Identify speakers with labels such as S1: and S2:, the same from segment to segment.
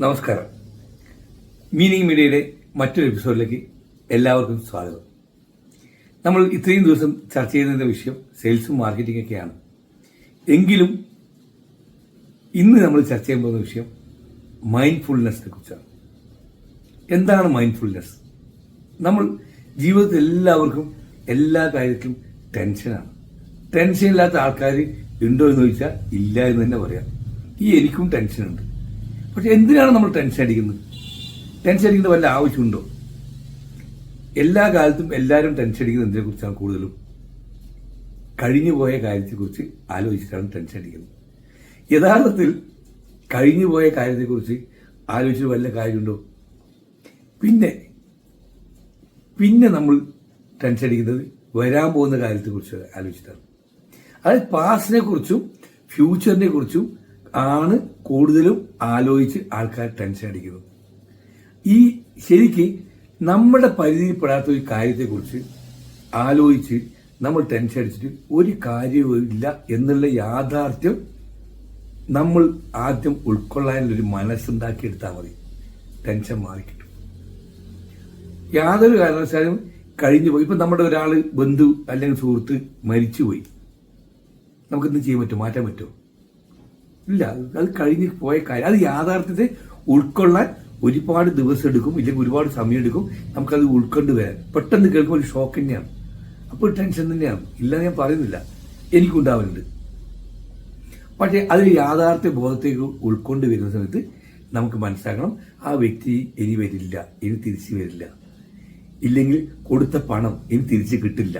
S1: നമസ്കാരം. മീനിങ് മീഡിയയുടെ മറ്റൊരു എപ്പിസോഡിലേക്ക് എല്ലാവർക്കും സ്വാഗതം. നമ്മൾ ഇത്രയും ദിവസം ചർച്ച ചെയ്യുന്ന വിഷയം സെയിൽസും മാർക്കറ്റിംഗ് ഒക്കെയാണ്. എങ്കിലും ഇന്ന് നമ്മൾ ചർച്ച ചെയ്യാൻ പോകുന്ന വിഷയം മൈൻഡ്ഫുൾനെസ്സിനെ കുറിച്ചാണ്. എന്താണ് മൈൻഡ്ഫുൾനെസ്? നമ്മൾ ജീവിതത്തിൽ എല്ലാവർക്കും എല്ലാ കാര്യത്തിലും ടെൻഷനാണ്. ടെൻഷൻ ഇല്ലാത്ത ആൾക്കാർ ഉണ്ടോ എന്ന് ചോദിച്ചാൽ ഇല്ല എന്ന് തന്നെ പറയാം. ഈ എനിക്കും ടെൻഷനുണ്ട്. പക്ഷെ എന്തിനാണ് നമ്മൾ ടെൻഷൻ അടിക്കുന്നത്? ടെൻഷൻ അടിക്കുന്നത് വല്ല ആവശ്യമുണ്ടോ? എല്ലാ കാലത്തും എല്ലാവരും ടെൻഷൻ അടിക്കുന്നത് എന്തിനെ കുറിച്ചാണ് കൂടുതലും? കഴിഞ്ഞുപോയ കാര്യത്തെക്കുറിച്ച് ആലോചിച്ചിട്ടാണ് ടെൻഷൻ അടിക്കുന്നത്. യഥാർത്ഥത്തിൽ കഴിഞ്ഞുപോയ കാര്യത്തെക്കുറിച്ച് ആലോചിച്ചിട്ട് വല്ല കാര്യമുണ്ടോ? പിന്നെ പിന്നെ നമ്മൾ ടെൻഷൻ അടിക്കുന്നത് വരാൻ പോകുന്ന കാര്യത്തെക്കുറിച്ച് ആലോചിച്ചിട്ടാണ്. അതായത് പാസ്റ്റിനെ കുറിച്ചും ഫ്യൂച്ചറിനെ കുറിച്ചും ആണ് കൂടുതലും ആലോചിച്ച് ആൾക്കാർ ടെൻഷൻ അടിക്കുന്നത്. ഈ ശരിക്ക് നമ്മുടെ പരിധിയിൽപ്പെടാത്ത ഒരു കാര്യത്തെക്കുറിച്ച് ആലോചിച്ച് നമ്മൾ ടെൻഷൻ അടിച്ചിട്ട് ഒരു കാര്യവുമില്ല എന്നുള്ള യാഥാർത്ഥ്യം നമ്മൾ ആദ്യം ഉൾക്കൊള്ളാനുള്ളൊരു മനസ്സുണ്ടാക്കിയെടുത്താൽ മതി. ടെൻഷൻ മാറിക്കിട്ടും. യാതൊരു കാരണവശാലും കഴിഞ്ഞു പോയി. ഇപ്പം നമ്മുടെ ഒരാൾ ബന്ധു അല്ലെങ്കിൽ സുഹൃത്ത് മരിച്ചുപോയി. നമുക്കെന്ത് ചെയ്യാൻ പറ്റുമോ? മാറ്റാൻ പറ്റുമോ? ഇല്ല അത് കഴിഞ്ഞ് പോയ കാര്യം. അത് യാഥാർത്ഥ്യത്തെ ഉൾക്കൊള്ളാൻ ഒരുപാട് ദിവസം എടുക്കും ഇല്ലെങ്കിൽ ഒരുപാട് സമയം എടുക്കും. നമുക്കത് ഉൾക്കൊണ്ട് വരാൻ. പെട്ടെന്ന് കേൾക്കുമ്പോൾ ഒരു ഷോക്ക് തന്നെയാണ്. അപ്പോൾ ടെൻഷൻ തന്നെയാണ്. ഇല്ല ഞാൻ പറയുന്നില്ല. എനിക്കുണ്ടാവുന്നുണ്ട് പക്ഷേ അതിൽ യാഥാർത്ഥ്യ ബോധത്തേക്ക് ഉൾക്കൊണ്ട് വരുന്ന സമയത്ത് നമുക്ക് മനസ്സിലാക്കണം ആ വ്യക്തി ഇനി വരില്ല ഇനി തിരിച്ചു വരില്ല. ഇല്ലെങ്കിൽ കൊടുത്ത പണം ഇനി തിരിച്ചു കിട്ടില്ല.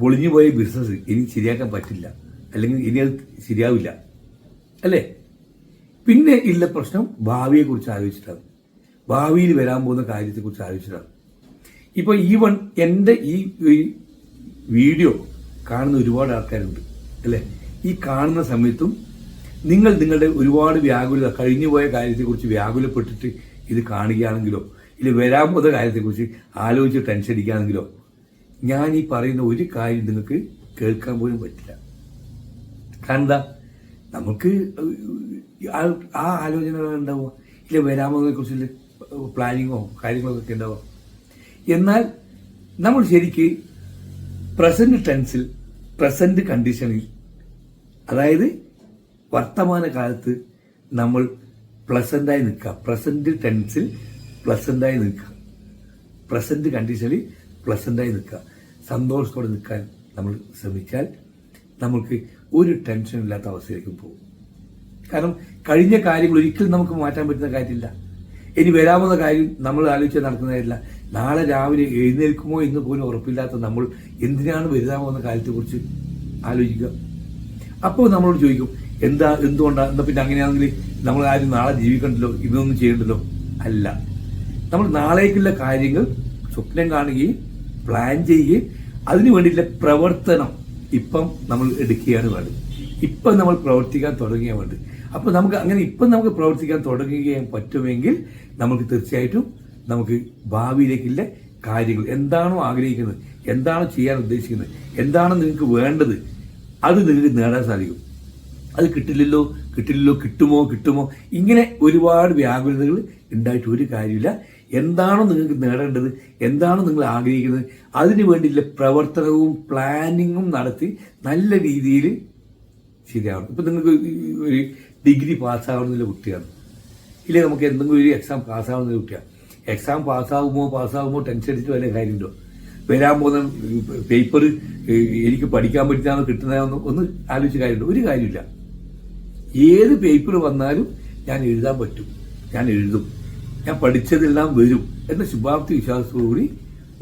S1: പൊളിഞ്ഞു പോയ ബിസിനസ് ഇനി ശരിയാക്കാൻ പറ്റില്ല. അല്ലെങ്കിൽ ഇനി അത് ശരിയാവില്ല. അല്ലേ? പിന്നെ ഉള്ള പ്രശ്നം ഭാവിയെ കുറിച്ച് ആലോചിച്ചിട്ടാണ്. ഭാവിയിൽ വരാൻ പോകുന്ന കാര്യത്തെ കുറിച്ച് ആലോചിച്ചിട്ടാണ്. ഇപ്പൊ വൺ എന്റെ ഈ ഈ വീഡിയോ കാണുന്ന ഒരുപാട് ആൾക്കാരുണ്ട്. അല്ലേ? ഈ കാണുന്ന സമയത്തും നിങ്ങൾ നിങ്ങളുടെ ഒരുപാട് വ്യാകുലത കഴിഞ്ഞുപോയ കാര്യത്തെക്കുറിച്ച് വ്യാകുലപ്പെട്ടിട്ട് ഇത് കാണുകയാണെങ്കിലോ ഇല്ല വരാൻ പോകുന്ന കാര്യത്തെക്കുറിച്ച് ആലോചിച്ച് ടെൻഷൻ അടിക്കുകയാണെങ്കിലോ ഞാൻ ഈ പറയുന്ന ഒരു കാര്യം നിങ്ങൾക്ക് കേൾക്കാൻ പോലും പറ്റില്ല. കാരണം എന്താ നമുക്ക് ആ- ആലോചനകൾ ഉണ്ടാവുക ഇല്ല വരാമതിനെ കുറിച്ചുള്ള പ്ലാനിങ്ങോ കാര്യങ്ങളോ ഒക്കെ ഉണ്ടാവുക എന്നാൽ നമ്മൾ ശരിക്ക് പ്രസന്റ് ടെൻസിൽ പ്രസന്റ് കണ്ടീഷനിൽ അതായത് വർത്തമാന കാലത്ത് നമ്മൾ പ്ലസന്റായി നിൽക്കുക. പ്രസന്റ് ടെൻസിൽ പ്ലസന്റായി നിൽക്കുക. പ്രസന്റ് കണ്ടീഷനിൽ പ്ലസന്റായി നിൽക്കുക. സന്തോഷത്തോടെ നിൽക്കാൻ നമ്മൾ ശ്രമിച്ചാൽ നമുക്ക് ഒരു ടെൻഷൻ ഇല്ലാത്ത അവസ്ഥയിലേക്ക് പോകും. കാരണം കഴിഞ്ഞ കാര്യങ്ങൾ ഒരിക്കലും നമുക്ക് മാറ്റാൻ പറ്റുന്ന കാര്യമില്ല. ഇനി വരാവുന്ന കാര്യം നമ്മൾ ആലോചിച്ച് നടക്കുന്ന കാര്യമില്ല. നാളെ രാവിലെ എഴുന്നേൽക്കുമോ എന്ന് പോലും ഉറപ്പില്ലാത്ത നമ്മൾ എന്തിനാണ് വരാവുന്ന കാര്യത്തെക്കുറിച്ച് ആലോചിക്കുക. അപ്പോൾ നമ്മളോട് ചോദിക്കും എന്താ എന്തുകൊണ്ടാണ് എന്താ പിന്നെ അങ്ങനെയാണെങ്കിൽ നമ്മൾ ആരും നാളെ ജീവിക്കണ്ടല്ലോ? ഇതൊന്നും ചെയ്യണ്ടല്ലോ? അല്ല. നമ്മൾ നാളേക്കുള്ള കാര്യങ്ങൾ സ്വപ്നം കാണുകയും പ്ലാൻ ചെയ്യുകയും അതിനു വേണ്ടിയിട്ടുള്ള പ്രവർത്തനം ഇപ്പം നമ്മൾ എടുക്കുകയാണ് വേണ്ടത്. ഇപ്പം നമ്മൾ പ്രവർത്തിക്കാൻ തുടങ്ങിയാൽ വേണ്ടത്. അപ്പോൾ നമുക്ക് അങ്ങനെ ഇപ്പം നമുക്ക് പ്രവർത്തിക്കാൻ തുടങ്ങുകയും പറ്റുമെങ്കിൽ നമുക്ക് തീർച്ചയായിട്ടും നമുക്ക് ഭാവിയിലേക്കുള്ള കാര്യങ്ങൾ എന്താണോ ആഗ്രഹിക്കുന്നത് എന്താണോ ചെയ്യാൻ ഉദ്ദേശിക്കുന്നത് എന്താണോ നിങ്ങൾക്ക് വേണ്ടത് അത് നിങ്ങൾക്ക് നേടാൻ സാധിക്കും. അത് കിട്ടില്ലല്ലോ കിട്ടില്ലല്ലോ കിട്ടുമോ കിട്ടുമോ ഇങ്ങനെ ഒരുപാട് വ്യാകുലതകൾ ഉണ്ടായിട്ട് ഒരു കാര്യമില്ല. എന്താണോ നിങ്ങൾക്ക് നേടേണ്ടത് എന്താണ് നിങ്ങൾ ആഗ്രഹിക്കുന്നത് അതിനു വേണ്ടിയുള്ള പ്രവർത്തനവും പ്ലാനിങ്ങും നടത്തി നല്ല രീതിയിൽ ശരിയാവണം. ഇപ്പം നിങ്ങൾക്ക് ഒരു ഡിഗ്രി പാസ്സാവണമെന്നുള്ള കുട്ടിയാണ്. ഇല്ലേ നമുക്ക് എന്തെങ്കിലും ഒരു എക്സാം പാസ്സാവുന്ന കുട്ടിയാണ്. എക്സാം പാസ്സാകുമോ പാസ്സാകുമോ ടെൻഷൻ അടിച്ചിട്ട് വല്ല കാര്യമുണ്ടോ? വരാൻ പോകുന്ന പേപ്പർ എനിക്ക് പഠിക്കാൻ പറ്റുന്നതാണോ കിട്ടുന്നതാണോ ഒന്ന് ആലോചിച്ച കാര്യമുണ്ടോ? ഒരു കാര്യമില്ല. ഏത് പേപ്പർ വന്നാലും ഞാൻ എഴുതാൻ പറ്റും. ഞാൻ എഴുതും. ഞാൻ പഠിച്ചതെല്ലാം വരും എന്ന ശുഭാപ്തി വിശ്വാസത്തോടുകൂടി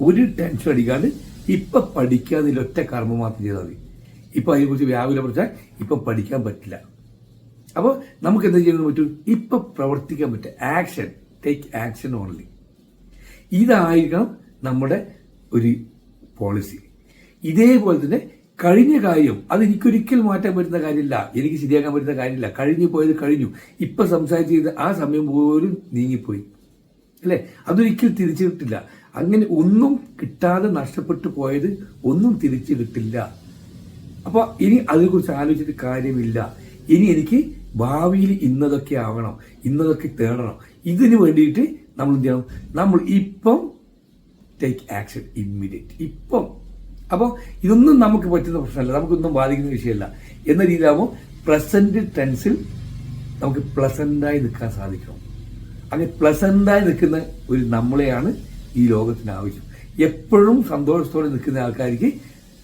S1: ഒരു ടെൻഷൻ അടിക്കാണ്ട് ഇപ്പൊ പഠിക്കാതിൽ ഒറ്റ കർമ്മം മാത്രം ചെയ്താൽ മതി. ഇപ്പൊ അതിനെക്കുറിച്ച് പറഞ്ഞാൽ ഇപ്പൊ പഠിക്കാൻ പറ്റില്ല. അപ്പോൾ നമുക്ക് എന്താ ചെയ്യാൻ പറ്റും? ഇപ്പൊ പ്രവർത്തിക്കാൻ പറ്റും. ആക്ഷൻ ടേക്ക് ആക്ഷൻ ഓൺലി ഇതായിരിക്കണം നമ്മുടെ ഒരു പോളിസി ഇതേപോലെ തന്നെ കഴിഞ്ഞ കാര്യം അത് എനിക്കൊരിക്കൽ മാറ്റാൻ പറ്റുന്ന കാര്യമില്ല. എനിക്ക് ശരിയാക്കാൻ പറ്റുന്ന കാര്യമില്ല. കഴിഞ്ഞു പോയത് കഴിഞ്ഞു. ഇപ്പം സംസാരിച്ച് ചെയ്ത് ആ സമയം പോലും നീങ്ങിപ്പോയി. അല്ലേ? അതൊരിക്കൽ തിരിച്ചു കിട്ടില്ല അങ്ങനെ ഒന്നും കിട്ടാതെ നഷ്ടപ്പെട്ടു പോയത് ഒന്നും തിരിച്ചു കിട്ടില്ല അപ്പോൾ ഇനി അതിനെക്കുറിച്ച് ആലോചിച്ചിട്ട് കാര്യമില്ല. ഇനി എനിക്ക് ഭാവിയിൽ ഇന്നതൊക്കെ ആവണം. ഇന്നതൊക്കെ തേടണം. ഇതിന് വേണ്ടിയിട്ട് നമ്മൾ എന്ത് ചെയ്യണം? നമ്മൾ ഇപ്പം ടേക്ക് ആക്ഷൻ ഇമ്മീഡിയറ്റ് ഇപ്പം അപ്പോൾ ഇതൊന്നും നമുക്ക് പറ്റുന്ന പ്രശ്നമല്ല. നമുക്കൊന്നും ബാധിക്കുന്ന വിഷയമല്ല. എന്ന രീതിയിലാകുമ്പോൾ പ്രസന്റ് ടെൻസിൽ നമുക്ക് പ്ലസന്റായി നിൽക്കാൻ സാധിക്കണം അങ്ങനെ പ്ലസന്റായി നിൽക്കുന്ന ഒരു നമ്മളെയാണ് ഈ ലോകത്തിന് ആവശ്യം. എപ്പോഴും സന്തോഷത്തോടെ നിൽക്കുന്ന ആൾക്കാർക്ക്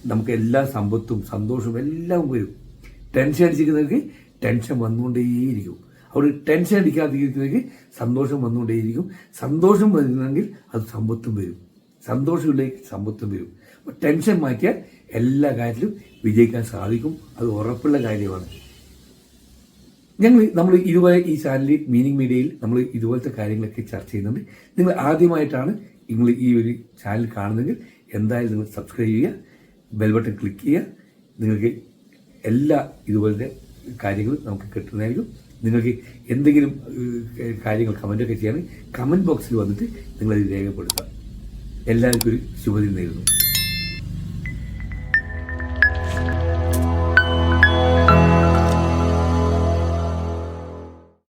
S1: നമുക്ക് എല്ലാ സമ്പത്തും സന്തോഷവും എല്ലാം വരും. ടെൻഷൻ അടിച്ചിരിക്കുന്നവർക്ക് ടെൻഷൻ വന്നുകൊണ്ടേയിരിക്കും. അവർ ടെൻഷൻ അടിക്കാതിരിക്കുന്നവർക്ക് സന്തോഷം വന്നുകൊണ്ടേയിരിക്കും. സന്തോഷം വരുന്നെങ്കിൽ അത് സമ്പത്തും വരും. സന്തോഷമില്ലെങ്കിൽ സമ്പത്തും വരും. ടെൻഷൻ മാറ്റിയാൽ എല്ലാ കാര്യത്തിലും വിജയിക്കാൻ സാധിക്കും. അത് ഉറപ്പുള്ള കാര്യമാണ്. ഞങ്ങൾ നമ്മൾ ഇതുപോലെ ഈ ചാനലിൽ മീനിങ് മീഡിയയിൽ നമ്മൾ ഇതുപോലത്തെ കാര്യങ്ങളൊക്കെ ചർച്ച ചെയ്യുന്നുണ്ട്. നിങ്ങൾ ആദ്യമായിട്ടാണ് നിങ്ങൾ ഈ ഒരു ചാനൽ കാണുന്നെങ്കിൽ എന്തായാലും നിങ്ങൾ സബ്സ്ക്രൈബ് ചെയ്യുക ബെൽ ബട്ടൺ ക്ലിക്ക് ചെയ്യുക. നിങ്ങൾക്ക് എല്ലാ ഇതുപോലത്തെ കാര്യങ്ങളും നമുക്ക് കിട്ടുന്നതായിരിക്കും. നിങ്ങൾക്ക് എന്തെങ്കിലും കാര്യങ്ങൾ കമന്റൊക്കെ ചെയ്യാൻ കമന്റ് ബോക്സിൽ വന്നിട്ട് നിങ്ങളത് രേഖപ്പെടുത്തുക. എല്ലാവർക്കും ഒരു ശുഭദിനം നേരുന്നു.